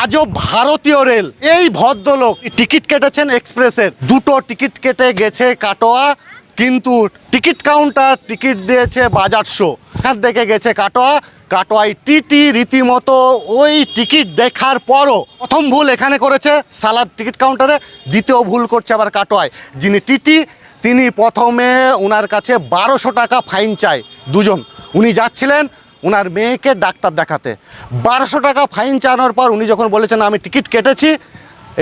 আজও ভারতীয় রেল। এই ভদ্রলোক টিকিট কেটেছেন এক্সপ্রেসের। দুটো টিকিট কেটে গেছে কাটোয়া, কিন্তু টিকিট কাউন্টার টিকিট দিয়েছে বাজার শো। এখান থেকে গেছে কাটোয়া, কাটোয়ায় টিটি রীতিমতো ওই টিকিট দেখার পরও প্রথম ভুল এখানে করেছে সালাদ টিকিট কাউন্টারে, দ্বিতীয় ভুল করছে আবার কাটোয়ায়। যিনি টিটি, তিনি প্রথমে ওনার কাছে বারোশো টাকা ফাইন চায় দুজন। উনি যাচ্ছিলেন ওনার মেয়েকে ডাক্তার দেখাতে। বারোশো টাকা ফাইন চানোর পর উনি যখন বলেছেন, আমি টিকিট কেটেছি,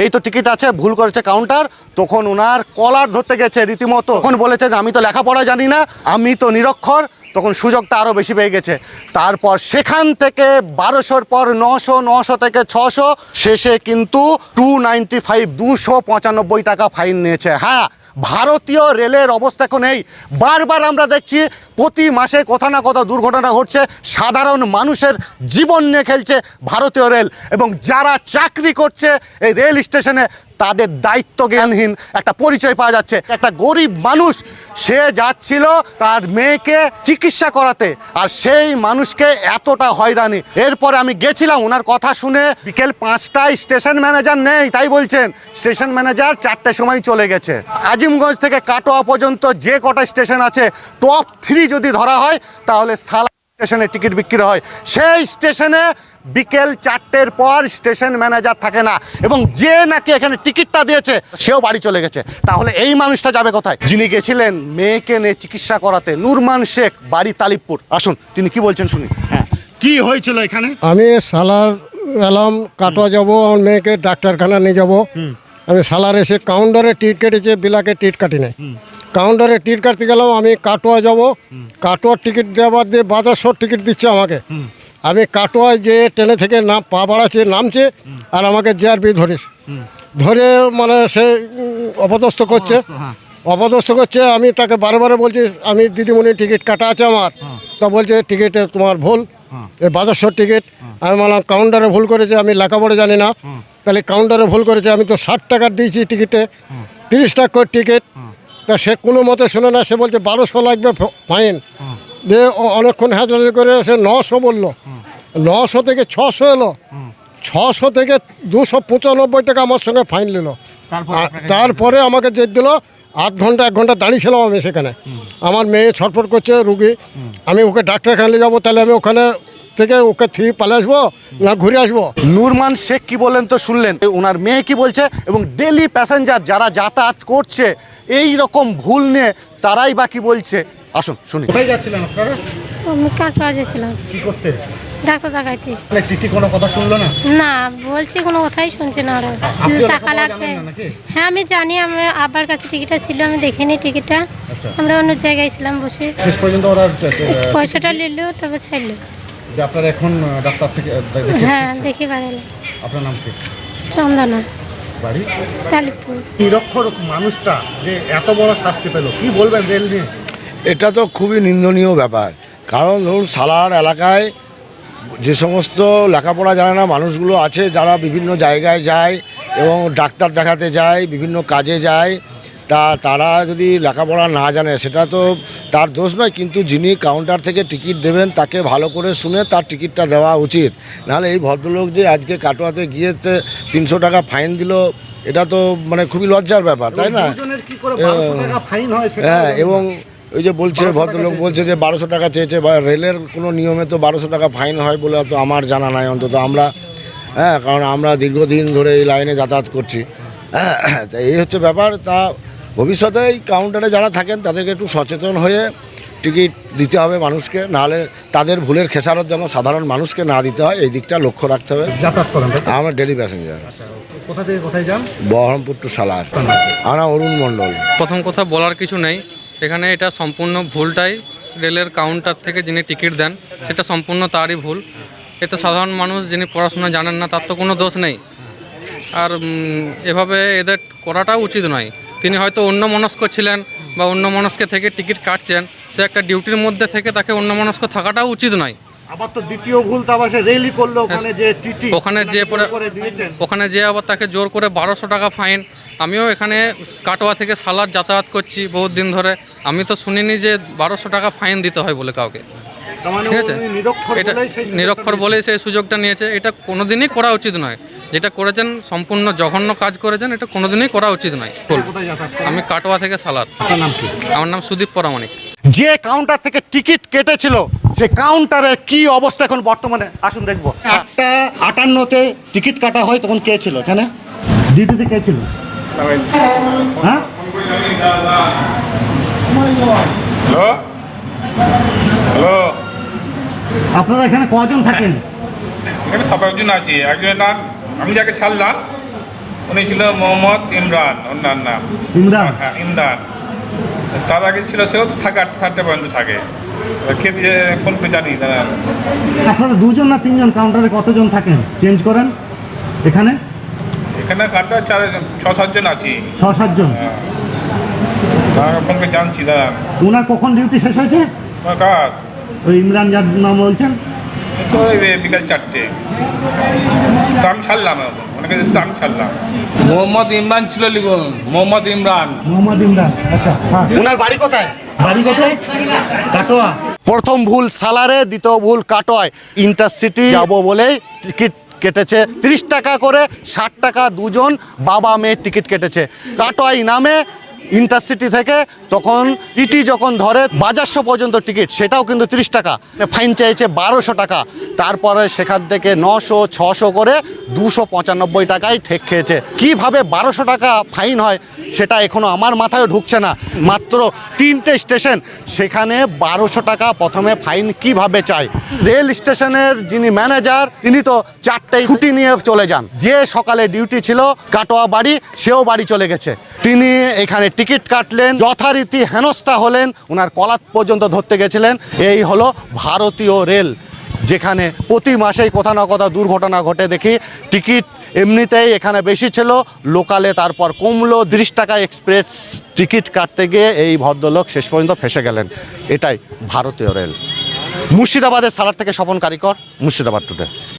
এই তো টিকিট আছে, ভুল করেছে কাউন্টার, তখন ওনার কলার ধরতে গেছে রীতিমতো। তখন বলেছে যে, আমি তো লেখাপড়া জানি না, আমি তো নিরক্ষর। তখন সুযোগটা আরও বেশি পেয়ে গেছে। তারপর সেখান থেকে বারোশোর পর নশো নশো থেকে ছশো, শেষে কিন্তু টু নাইনটি ফাইভ দুশো পঁচানব্বই টাকা ফাইন নিয়েছে। হ্যাঁ ভারতীয় রেলের অবস্থা এখন এই। বারবার আমরা দেখছি প্রতি মাসে কোথাও না কোথাও দুর্ঘটনা ঘটছে, সাধারণ মানুষের জীবন নিয়ে খেলছে ভারতীয় রেল। এবং যারা চাকরি করছে এই রেল স্টেশনে তাদের দায়িত্ব জ্ঞানহীন একটা পরিচয় পাওয়া যাচ্ছে। একটা গরিব মানুষ, সে যাচ্ছিল তার মেয়েকে চিকিৎসা করাতে, আর সেই মানুষকে এতটা হয়রানি। এরপরে আমি গেছিলাম ওনার কথা শুনে বিকেল পাঁচটায় স্টেশন ম্যানেজার নেই, তাই বলছেন, স্টেশন ম্যানেজার চারটে সময় চলে গেছে। আজিমগঞ্জ থেকে কাটোয়া পর্যন্ত যে কটা স্টেশন আছে টপ থ্রি যদি ধরা হয়, তাহলে সালা স্টেশনে টিকিট বিক্রি হয়। সেই স্টেশনে বিকেল চারটের পর স্টেশন ম্যানেজার থাকে না এবং যে নাকি এখানে টিকিটটা দিয়েছে সেও বাড়ি চলে গেছে। তাহলে এই মানুষটা যাবে কোথায়? যিনি গেছিলেন মেয়েকে নিয়ে চিকিৎসা করাতে নুরমান শেখ বাড়ি তালিবপুর। আসুন তিনি কি বলছেন শুনি। হ্যাঁ। কি হয়েছিল এখানে? আমি সালার এলাম কাটোয়া যাব আমার মেয়েকে ডাক্তারখানা নিয়ে যাব। আমি সালার এসে কাউন্টারে টিট কেটেছে বিলাকে টিট কাটি নাই। কাউন্টারে টিকিট কাটতে গেলাম আমি কাটোয়া যাব। কাটোয়ার টিকিট দেওয়ার দিয়ে বাজার টিকিট দিচ্ছে আমাকে। আমি কাটোয়ায় যে ট্রেনে থেকে নাম পা বাড়াচ্ছে নামছে আর আমাকে জিআরপি ধরেছে ধরে মানে সে অপদস্থ করছে। অপদস্থ করছে আমি তাকে বারে বারে বলছি আমি দিদিমণি টিকিট কাটা আছে আমার। তা বলছে টিকিটে তোমার ভুল এই বাজারশোর টিকিট। আমি বললাম কাউন্টারে ভুল করেছে আমি লেখাপড়া জানি না। তাহলে কাউন্টারে ভুল করেছে আমি তো ষাট টাকার দিয়েছি টিকিটে। তিরিশ টাকা টিকিট। তা সে কোনো মতে শোনে না সে বলছে বারোশো লাগবে ফাইন। দিয়ে অনেকক্ষণ হাজারি করে সে নশো বলল। নশো থেকে ছশো এলো। ছশো থেকে দুশো পঁচানব্বই টাকা আমার সঙ্গে ফাইন নিল। তারপরে আমাকে জেদ দিল আধ ঘণ্টা এক ঘণ্টা দাঁড়িয়েছিলাম আমি সেখানে। আমার মেয়ে ছটফট করছে রুগী। আমি ওকে ডাক্তারখানা নিয়ে যাব তাহলে আমি ওখানে থেকে ওকে থিয়ে পালে আসব না ঘুরে আসব। নুরমান শেখ কি বললেন তো শুনলেন? ওনার মেয়ে কি বলছে? এবং ডেলি প্যাসেঞ্জার যারা যাতায়াত করছে এই রকম ভুল নিয়ে তারাই বা কি বলছে? আসুন শুনি কোথায় যাচ্ছিলেন আপনারা? আমি কাটোয়া গেছিলাম। কি করতে? ডাক্তার দেখাইতে। মানে টিটি কোনো কথা শুনলো না? না বলছি কোনো কথাই শুনছে না ওরা টাকা লাগবে? হ্যাঁ আমি জানি আমি আব্বার কাছে টিকিটটা ছিল আমি দেখিনি টিকিটটা। আচ্ছা। আমরা অন্য জায়গায় ছিলাম বসে। শেষ পর্যন্ত ওরা পয়সাটা নিল তবে ছাড়লো। যে আপনারা এখন ডাক্তার থেকে হ্যাঁ দেখি বাড়াল আপনার নাম কি? চন্দনা। বাড়ি? তালিপুর। নিরক্ষর মানুষটা যে এত বড় শাস্তি পেল? কি বলবেন রেল নিয়ে? এটা তো খুবই নিন্দনীয় ব্যাপার। কারণ ধরুন সালার এলাকায় যে সমস্ত লেখাপড়া জানে না মানুষগুলো আছে যারা বিভিন্ন জায়গায় যায় এবং ডাক্তার দেখাতে যায় বিভিন্ন কাজে যায় তা তারা যদি লেখাপড়া না জানে সেটা তো তার দোষ নয়। কিন্তু যিনি কাউন্টার থেকে টিকিট দেবেন তাকে ভালো করে শুনে তার টিকিটটা দেওয়া উচিত। নাহলে এই ভদ্রলোক যে আজকে কাটোয়াতে গিয়ে তিনশো টাকা ফাইন দিল এটা তো মানে খুবই লজ্জার ব্যাপার তাই না? দুজনের কি করে 1200 টাকা ফাইন হয় হ্যাঁ এবং ওই যে বলছে ভদ্রলোক বলছে যে বারোশো টাকা চেয়েছে বা রেলের কোনো নিয়মে তো বারোশো টাকা ফাইন হয় বলে তো আমার জানা নাই অন্তত। আমরা হ্যাঁ কারণ আমরা দীর্ঘদিন ধরে এই লাইনে যাতায়াত করছি। হ্যাঁ তা এই হচ্ছে ব্যাপার। তা ভবিষ্যতে এই কাউন্টারে যারা থাকেন তাদেরকে একটু সচেতন হয়ে টিকিট দিতে হবে মানুষকে। নাহলে তাদের ভুলের খেসারত যেন সাধারণ মানুষকে না দিতে হয় এই দিকটা লক্ষ্য রাখতে হবে। যাতায়াত করেন আমার ডেলি প্যাসেঞ্জার আচ্ছা কোথা থেকে কোথায় যান? বহরমপুর টু সালার। আমার অরুণ মণ্ডল। প্রথম কথা বলার কিছু নেই। এখানে এটা সম্পূর্ণ ভুলটাই রেলের কাউন্টার থেকে যিনি টিকিট দেন সেটা সম্পূর্ণ তারই ভুল। এতে সাধারণ মানুষ যিনি পড়াশোনা জানেন না তার তো কোনো দোষ নেই। আর এভাবে এদের করাটাও উচিত নয়। তিনি হয়তো অন্য মনস্ক ছিলেন বা অন্য মনস্কে থেকে টিকিট কাটছেন সে একটা ডিউটির মধ্যে থেকে তাকে অন্য মনস্ক থাকাটাও উচিত নয়। আবার তো দ্বিতীয় ভুল তো আবার সে করল ওখানে যে টিটি ওখানে যে পরে ওখানে যে আবার তাকে জোর করে বারোশো টাকা ফাইন আমিও এখানে কাটোয়া থেকে সালাদ যাতায়াত করছি বহুত দিন ধরে। আমি তো শুনিনি যে বারোশো টাকা ফাইন দিতে হয় বলে কাউকে। মানে ঠিক আছে? নিরক্ষর এটা বলেই নিরক্ষর বলে সেই সুযোগটা নিয়েছে। এটা কোনোদিনই করা উচিত নয়। যেটা করেছেন সম্পূর্ণ জঘন্য কাজ করেছেন এটা কোনোদিনই করা উচিত নয়। আমি কাটোয়া থেকে সালার আমার নাম সুদীপ পরামানিক। যে কাউন্টার থেকে টিকিট কেটেছিল সে কাউন্টারের কি অবস্থা এখন বর্তমানে? আসুন দেখব। একটা আটান্নতে টিকিট কাটা হয় তখন কে ছিল? এখানে? ডিউটিতে কে ছিল? হ্যাঁ? হ্যালো? হ্যালো? আপনারা এখানে কজন থাকেন? এখানে সব একজন আছে। একজনের নাম? আমি যাকে ছাড়লাম উনি ছিল মোহাম্মদ ইমরান ওনার নাম। ইমরান? হ্যাঁ ইমরান। তার আগে ছিল সেও তো থাকে আট সাতটা পর্যন্ত থাকে। কে দিয়ে ফোন করে জানি আপনারা দুজন না তিনজন কাউন্টারে কতজন থাকেন? চেঞ্জ করেন এখানে? এখানে কাটা চার ছ সাতজন আছি। ছ সাতজন? ফোন করে জানছি দাদা ওনার কখন ডিউটি শেষ হয়েছে? তোমার ওই ইমরান যার নাম বলছেন। তো বিকাল চারটে। তো আমি ছাড়লাম অনেকে তো আমি ছাড়লাম। মোহাম্মদ ইমরান ছিল লিখুন। মোহাম্মদ ইমরান। মোহাম্মদ ইমরান আচ্ছা ওনার বাড়ি কোথায়? বাড়ি কোথায়? কাটোয়া। প্রথম ভুল সালারে দ্বিতীয় ভুল কাটোয় ইন্টারসিটি যাব বলেই টিকিট কেটেছে। তিরিশ টাকা করে ষাট টাকা দুজন বাবা মেয়ের টিকিট কেটেছে। কাটোয়াই নামে ইন্টারসিটি থেকে তখন ইটি যখন ধরে বাজারশো পর্যন্ত টিকিট সেটাও কিন্তু তিরিশ টাকা। ফাইন চাইছে বারোশো টাকা। তারপরে সেখান থেকে নশো, ছশো করে দুশো পঁচানব্বই টাকায় ঠেক খেয়েছে। কীভাবে বারোশো টাকা ফাইন হয়, সেটা এখনও আমার মাথায় ঢুকছে না। মাত্র তিনটে স্টেশন সেখানে বারোশো টাকা প্রথমে ফাইন কীভাবে চায়? রেল স্টেশনের যিনি ম্যানেজার তিনি তো চারটেই ছুটি নিয়ে চলে যান। যে সকালে ডিউটি ছিল, কাটোয়া বাড়ি, সেও বাড়ি চলে গেছে। তিনি এখানে টিকিট কাটলেন, যথারীতি হেনস্থা হলেন ওনার কলাত পর্যন্ত ধরতে গেছিলেন। এই হলো ভারতীয় রেল, যেখানে প্রতি মাসেই কোথাও না কোথাও দুর্ঘটনা ঘটে দেখি। টিকিট এমনিতেই এখানে বেশি ছিল, লোকালে তারপর কমলো। তিরিশ টাকা এক্সপ্রেস টিকিট কাটতে গিয়ে এই ভদ্রলোক শেষ পর্যন্ত ফেসে গেলেন। এটাই ভারতীয় রেল। মুর্শিদাবাদের সালার থেকে স্বপন কারিকর, মুর্শিদাবাদ টুডে।